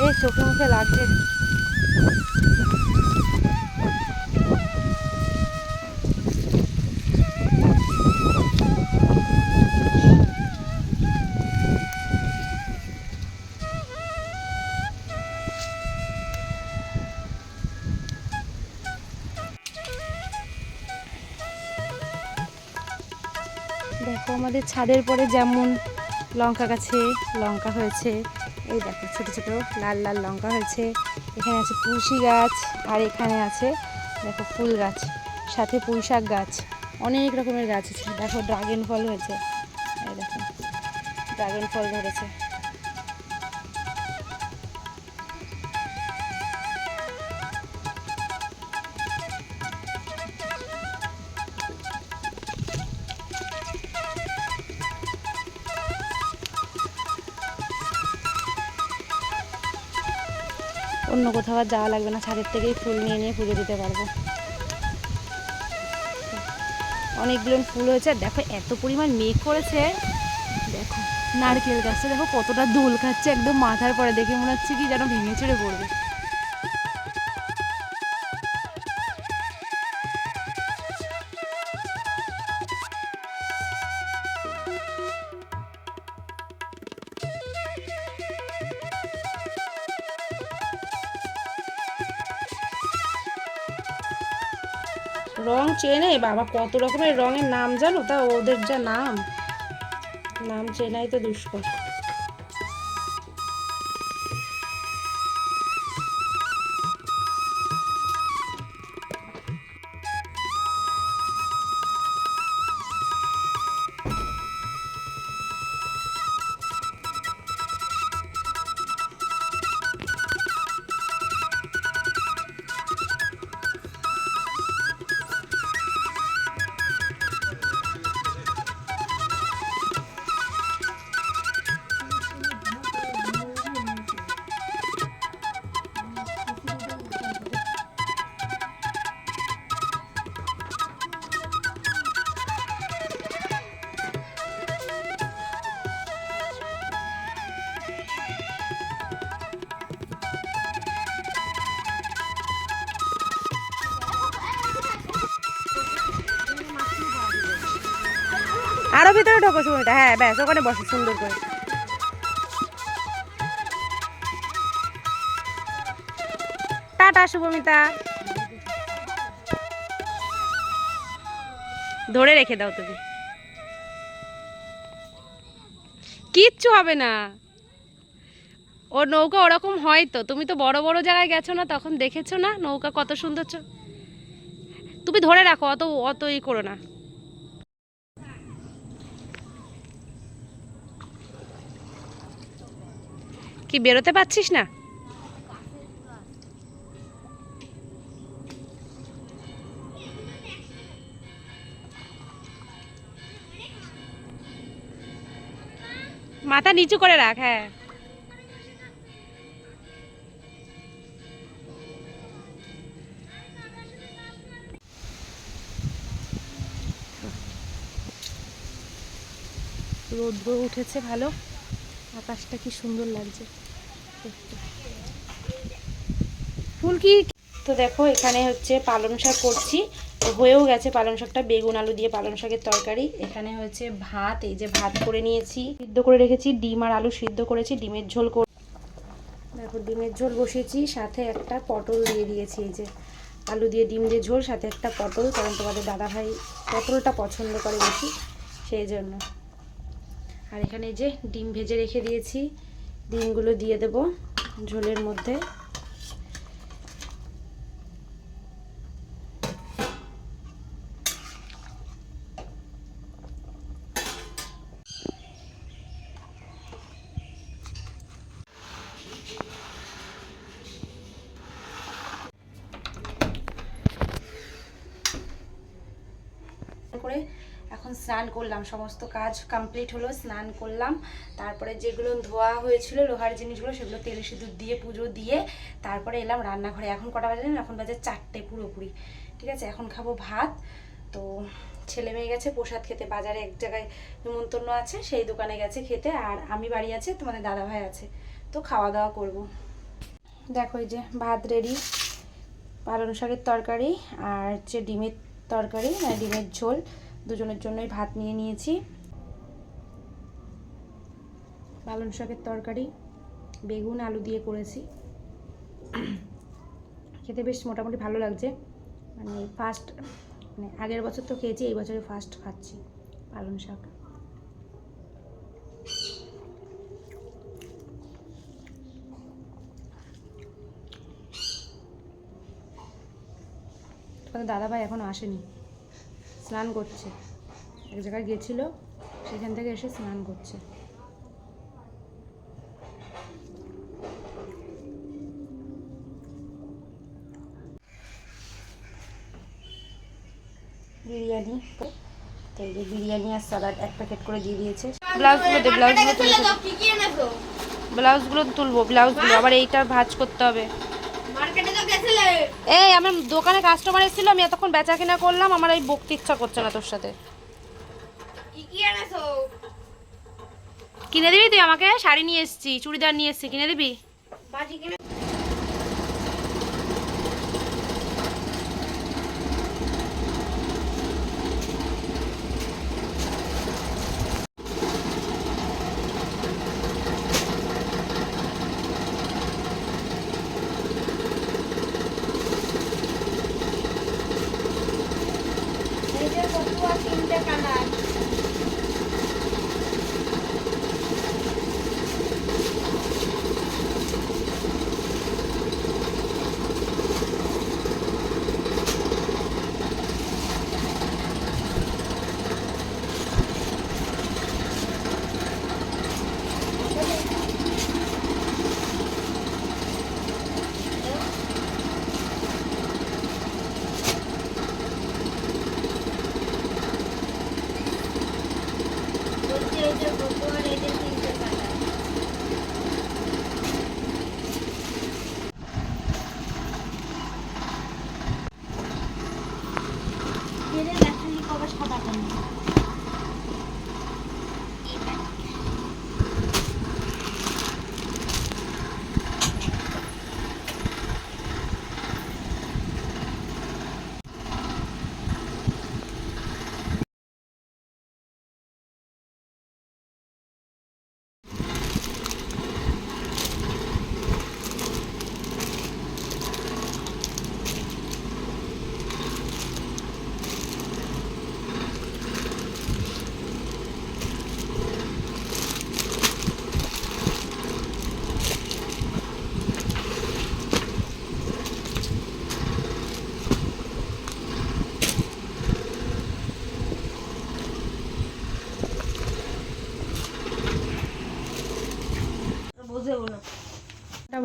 এই চোখে মুখে লাগছে দেখো আমাদের ছাদের পরে যেমন লঙ্কা গাছে লঙ্কা হয়েছে এই দেখো, ছোটো ছোটো লাল লাল লঙ্কা হয়েছে। এখানে আছে তুলসী গাছ, আর এখানে আছে দেখো ফুল গাছ, সাথে পুঁই শাক গাছ। অনেক রকমের গাছ আছে। দেখো, ড্রাগন ফল হয়েছে। এই দেখো, ড্রাগন ফল ধরেছে। অন্য কোথাও আর যাওয়া লাগবে না, ছাদের থেকেই ফুল নিয়ে নিয়ে পুজো দিতে পারব। অনেকগুলো ফুল হয়েছে আর দেখো এত পরিমাণ মেঘ করেছে। দেখো, নারকেল গাছটা দেখো কতটা দোল খাচ্ছে, একদম মাথার পরে দেখে মনে হচ্ছে কি যেন ভেঙে ছেড়ে পড়বে। রং চেনে বাবা, কত রকমের রঙের নাম জানো? তা ওদের যা নাম। নাম চেনাই তো দুষ্কর। আরও ভিতরে ঢোকো সুমিতা হ্যাঁ ব্যাস, ওখানে বসো, সুন্দর করে। টাটা, শুভমিতা। ধরে রেখে দাও তুমি। কিচ্ছু হবে না। ও নৌকা ওরকম হয় তো, তুমি তো বড় বড় জায়গায় গেছো না, তখন দেখেছ না নৌকা কত সুন্দর তুমি ধরে রাখো, অত অত ই করো না। কি বেরোতে পারছিস না? মাথা নিচু করে রাখ হ্যাঁ। রৌদ্র উঠেছে ভালো। আকাশটা কি সুন্দর লাগছে। ফুল কি তো দেখো, এখানে হচ্ছে পালং শাক করছি। হয়েও গেছে পালং শাকটা, বেগুন, আলু দিয়ে পালং শাকের তরকারি। এখানে হচ্ছে ভাত, এই যে ভাত করে নিয়েছি। সিদ্ধ করে রেখেছি, ডিম আর আলু সিদ্ধ করেছি, ডিমের ঝোল করে দেখো, ডিমের ঝোল বসিয়েছি, সাথে একটা পটল দিয়ে দিয়েছি, এই যে আলু দিয়ে ডিম দিয়ে ঝোল, সাথে একটা পটল, কারণ তোমাদের দাদাভাই পটলটা পছন্দ করে বেশি, সেই জন্য। আর এখানে যে ডিম ভেজে রেখে দিয়েছি ডিমগুলো দিয়ে দেব ঝোলের মধ্যে করে এখন স্নান করলাম, সমস্ত কাজ কমপ্লিট হলো, স্নান করলাম। তারপরে যেগুলো ধোয়া হয়েছিল, লোহার জিনিসগুলো, সেগুলো তেল সিঁদুর দিয়ে, পুজো দিয়ে তারপরে এলাম রান্নাঘরে। এখন কটা বাজে? এখন বাজে চারটে পুরোপুরি। ঠিক আছে? এখন খাব ভাত। তো ছেলে মেয়ে গেছে, প্রসাদ খেতে। বাজারে এক জায়গায় নিমন্ত্রণ আছে, সেই দোকানে গেছে খেতে। আর আমি বাড়ি আছে, তোমাদের দাদা ভাই আছে। তো খাওয়া দাওয়া করব। দেখো এই যে ভাত রেডি। পালং শাকের তরকারি আর হচ্ছে ডিমের তরকারি মানে ডিমের ঝোল। দুজনের জন্যই ভাত নিয়ে নিয়েছি। পালং শাকের তরকারি, বেগুন, আলু দিয়ে করেছি। খেতে বেশ মোটামুটি ভালো লাগছে। মানে ফার্স্ট মানে আগের বছর তো খেয়েছি, এই বছরে ফার্স্ট খাচ্ছি পালং শাক। তোমাদের দাদাভাই এখনও আসেনি? স্নান করছে। এক জায়গায় গেছিল সেখান থেকে এসে স্নান করছে। বিরিয়ানি। তো এই যে বিরিয়ানি আর স্যালাড এক প্যাকেট করে দিয়ে দিয়েছে। ব্লাউজগুলো দে ব্লাউজগুলো তুলে ব্লাউজগুলো তুলবো ব্লাউজগুলো আবার এইটা ভাজ করতে হবে। মার্কেটে এই আমার দোকানে কাস্টমার এসেছিল আমি এতক্ষণ বেচা কিনা করলাম আমার এই বকতে ইচ্ছা করছে না তোর সাথে। কিনে দিবি তুই আমাকে? শাড়ি নিয়ে এসেছি চুড়িদার নিয়ে এসছি কিনে দিবি?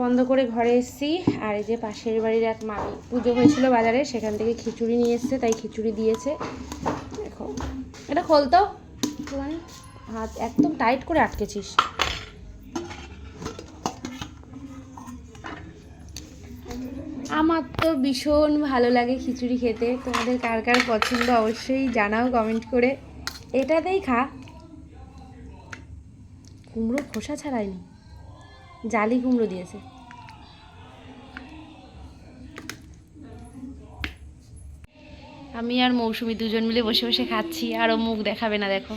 বন্ধ করে ঘরে এসেছি। আর এই যে পাশের বাড়ির এক মা পুজো হয়েছিল বাজারে, সেখান থেকে খিচুড়ি নিয়ে এসছে, তাই খিচুড়ি দিয়েছে। দেখো, এটা খোলতো একটুখানি হাত একদম টাইট করে আটকেছিস। আমার তো ভীষণ ভালো লাগে খিচুড়ি খেতে। তোমাদের কার কার পছন্দ অবশ্যই জানাও কমেন্ট করে। এটাতেই খা। কুমড়ো খোসা ছাড়ায়নি জালি কুমড়ো দিয়েছে। আমি আর মৌসুমি দুজন মিলে বসে বসে খাচ্ছি আরও মুখ দেখাবে না দেখো।